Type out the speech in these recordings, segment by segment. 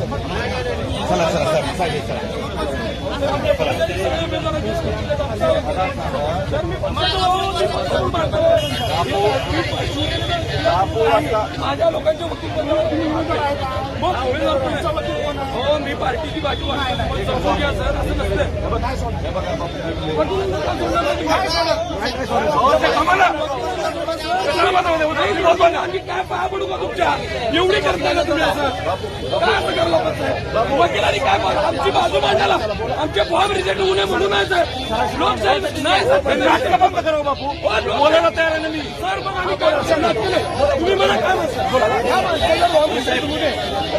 चला चला सर चालेल माझ्या लोकांच्या हो मी पार्टीची बाजू सर असं नसतं आम्ही काय पाया पडू का तुमच्या? एवढी करताय का तुम्ही असं? काय असं करू वकिलांनी काय बोला आमची बाजू मांडायला. आमचे फॉर्म रिजेक्ट होऊ नये म्हणून आहे साहेब. लोकशाही नाही सर हे बंद करा बापू. बोलायला तयार आहे ना मी. सर मग आम्ही काय? तुम्ही मला काय म्हणता?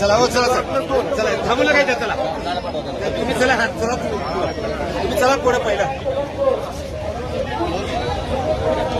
चला हो चला चला. चला थांबूला काय चला. तुम्ही चला हा चला. तुम्ही चला पुढे पहिला चला हो चला चला